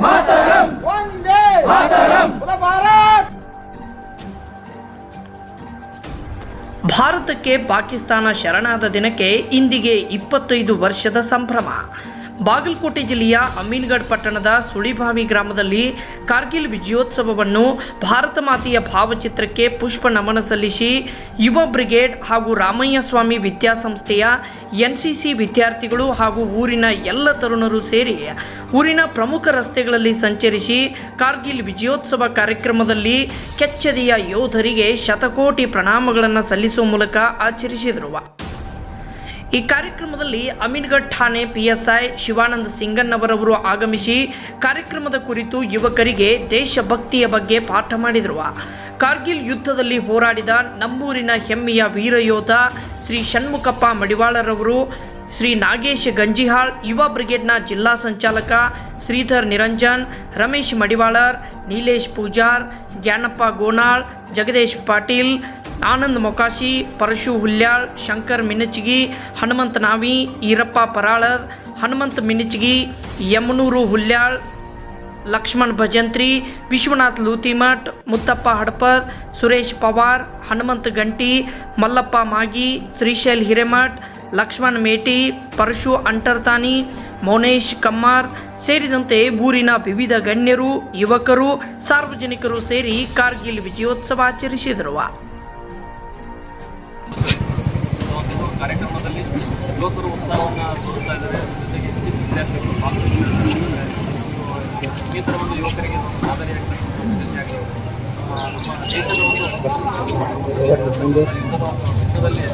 ಮಾತರಂ. ವಂದೇ ಮಾತರಂ. ಭಾರತ. ಭಾರತಕ್ಕೆ ಪಾಕಿಸ್ತಾನ ಶರಣಾದ ದಿನಕ್ಕೆ ಇಂದಿಗೆ ಇಪ್ಪತ್ತೈದು ವರ್ಷದ ಸಂಭ್ರಮ. ಬಾಗಲಕೋಟೆ ಜಿಲ್ಲೆಯ ಅಮೀನ್ಗಢ್ ಪಟ್ಟಣದ ಸುಳಿಭಾವಿ ಗ್ರಾಮದಲ್ಲಿ ಕಾರ್ಗಿಲ್ ವಿಜಯೋತ್ಸವವನ್ನು ಭಾರತ ಮಾತೆಯ ಭಾವಚಿತ್ರಕ್ಕೆ ಪುಷ್ಪ ನಮನ ಸಲ್ಲಿಸಿ ಯುವ ಬ್ರಿಗೇಡ್ ಹಾಗೂ ರಾಮಯ್ಯ ಸ್ವಾಮಿ ವಿದ್ಯಾಸಂಸ್ಥೆಯ ಎನ್ಸಿಸಿ ವಿದ್ಯಾರ್ಥಿಗಳು ಹಾಗೂ ಊರಿನ ಎಲ್ಲ ತರುಣರು ಸೇರಿ ಊರಿನ ಪ್ರಮುಖ ರಸ್ತೆಗಳಲ್ಲಿ ಸಂಚರಿಸಿ ಕಾರ್ಗಿಲ್ ವಿಜಯೋತ್ಸವ ಕಾರ್ಯಕ್ರಮದಲ್ಲಿ ಕೆಚ್ಚದೆಯ ಯೋಧರಿಗೆ ಶತಕೋಟಿ ಪ್ರಣಾಮಗಳನ್ನು ಸಲ್ಲಿಸುವ ಮೂಲಕ ಆಚರಿಸಿದರು. ಈ ಕಾರ್ಯಕ್ರಮದಲ್ಲಿ ಅಮೀನ್ಗಢ್ ಠಾಣೆ ಪಿಎಸ್ಐ ಶಿವಾನಂದ ಸಿಂಗನ್ನವರವರು ಆಗಮಿಸಿ ಕಾರ್ಯಕ್ರಮದ ಕುರಿತು ಯುವಕರಿಗೆ ದೇಶಭಕ್ತಿಯ ಬಗ್ಗೆ ಪಾಠ ಮಾಡಿದರು. ಕಾರ್ಗಿಲ್ ಯುದ್ಧದಲ್ಲಿ ಹೋರಾಡಿದ ನಮ್ಮೂರಿನ ಹೆಮ್ಮೆಯ ವೀರಯೋಧ ಶ್ರೀ ಷಣ್ಮುಖಪ್ಪ ಮಡಿವಾಳರವರು, ಶ್ರೀ ನಾಗೇಶ್ ಗಂಜಿಹಾಳ್, ಯುವ ಬ್ರಿಗೇಡ್ನ ಜಿಲ್ಲಾ ಸಂಚಾಲಕ ಶ್ರೀಧರ್ ನಿರಂಜನ್, ರಮೇಶ್ ಮಡಿವಾಳರ್, ನೀಲೇಶ್ ಪೂಜಾರ್, ಜ್ಞಾನಪ್ಪ ಗೋನಾಳ್, ಜಗದೀಶ್ ಪಾಟೀಲ್ ಆನಂದ್ ಮೊಕಾಶಿ, ಪರಶು ಹುಲ್ಯಾಳ್, ಶಂಕರ್ ಮಿನಚಗಿ, ಹನುಮಂತ ನಾವಿ, ಈರಪ್ಪ ಪರಾಳ ಹನುಮಂತ ಮಿನಚಗಿ, ಯಮನೂರು ಹುಲ್ಯಾಳ್, ಲಕ್ಷ್ಮಣ್ ಭಜಂತ್ರಿ, ವಿಶ್ವನಾಥ್ ಲೂತಿಮಠ್, ಮುತ್ತಪ್ಪ ಹಡಪದ್, ಸುರೇಶ್ ಪವಾರ್, ಹನುಮಂತ ಗಂಟಿ, ಮಲ್ಲಪ್ಪ ಮಾಗಿ, ಶ್ರೀಶೈಲ್ ಹಿರೇಮಠ್, ಲಕ್ಷ್ಮಣ್ ಮೇಟಿ, ಪರಶು ಅಂಟರ್ತಾನಿ, ಮೌನೇಶ್ ಕಮ್ಮಾರ್ ಸೇರಿದಂತೆ ಊರಿನ ವಿವಿಧ ಗಣ್ಯರು, ಯುವಕರು, ಸಾರ್ವಜನಿಕರು ಸೇರಿ ಕಾರ್ಗಿಲ್ ವಿಜಯೋತ್ಸವ ಆಚರಿಸಿದರು. ಯುವಕರು ಉತ್ಸಾಹವನ್ನು ತೋರಿಸ್ತಾ ಇದ್ದಾರೆ ಅದ್ರ ಜೊತೆಗೆ ಎನ್ ಸಿ ಸಿ ವಿದ್ಯಾರ್ಥಿಗಳು ಭಾಗವಹಿಸಿದ್ದಾರೆ ಈ ಥರ ಒಂದು ಯುವಕರಿಗೆ ಒಂದು ಮಾದರಿಯಾಗಿರ್ತಕ್ಕಂಥ ಜೊತೆಯಾಗಿ ನಮ್ಮ ನಮ್ಮ ದೇಶದ ಒಂದು ಯುದ್ಧದ ಯುದ್ಧದಲ್ಲಿ